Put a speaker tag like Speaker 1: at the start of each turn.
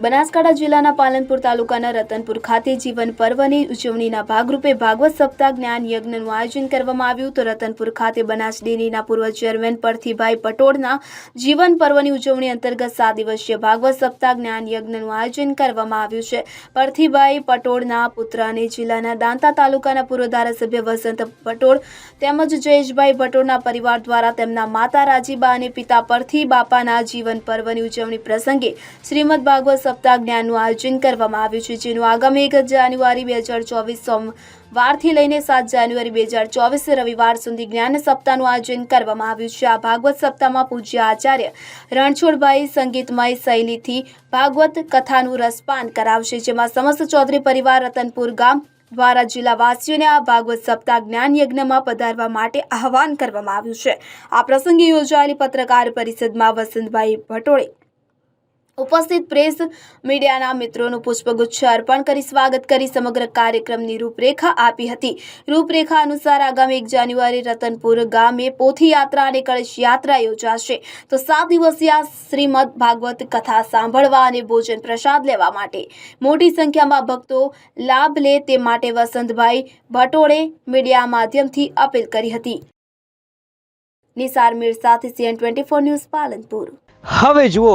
Speaker 1: બનાસકાંઠા જિલ્લાના પાલનપુર તાલુકાના રતનપુર ખાતે જીવન પર્વની ઉજવણીના ભાગરૂપે ભાગવત સપ્તાહ જ્ઞાન યજ્ઞનું આયોજન કરવામાં આવ્યું. તો રતનપુર ખાતે બનાસ ડેરીના પૂર્વ ચેરમેન પરથીભાઈ પટોળના જીવન પર્વની ઉજવણી અંતર્ગત સાત દિવસીય ભાગવત સપ્તાહ જ્ઞાન યજ્ઞનું આયોજન કરવામાં આવ્યું છે. પરથીભાઈ પટોળના પુત્ર અને જિલ્લાના દાંતા તાલુકાના પૂર્વ ધારાસભ્ય વસંત પટોળ તેમજ જયેશભાઈ ભટોળના પરિવાર દ્વારા તેમના માતા રાજીબા અને પિતા પરથી બાપાના જીવન પર્વની ઉજવણી પ્રસંગે શ્રીમદ ભાગવત સપ્તાહ જ્ઞાનનું આયોજન કરવામાં આવ્યું છે, જેનું આગામી એક જાન્યુઆરી બે હજાર ચોવીસ સોમવારથી લઈને સાત જાન્યુઆરી બે હજાર ચોવીસ રવિવાર સુધી જ્ઞાન સપ્તાહનું આયોજન કરવામાં આવ્યું છે. આ ભાગવત સપ્તાહમાં પૂજ્ય આચાર્ય રણછોડભાઈ સંગીતમય શૈલીથી ભાગવત કથાનું રસપાન કરાવશે, જેમાં સમસ્ત ચૌધરી પરિવાર રતનપુર ગામ દ્વારા જિલ્લાવાસીઓને આ ભાગવત સપ્તાહ જ્ઞાન યજ્ઞમાં પધારવા માટે આહવાન કરવામાં આવ્યું છે. આ પ્રસંગે યોજાયેલી પત્રકાર પરિષદમાં વસંતભાઈ ભટોળે ઉપસ્થિત પ્રેસ મીડિયાના મિત્રોનું પુષ્પગુચ્છ અર્પણ કરી સ્વાગત કરી સમગ્ર કાર્યક્રમની રૂપરેખા આપી હતી. રૂપરેખા અનુસાર આગામી એક જાન્યુઆરી રતનપુર ગામે પોથી યાત્રા અને કળશ યાત્રા યોજાશે. તો સાત દિવસીય શ્રીમદ ભાગવત કથા સાંભળવા અને ભોજન પ્રસાદ લેવા માટે. મોટી સંખ્યામાં ભક્તો લાભ લે તે માટે વસંતભાઈ ભટોળે મીડિયા માધ્યમથી અપીલ કરી હતી. નિસાર મીર સાથે CN twenty four news Palanpur.
Speaker 2: હવે જુઓ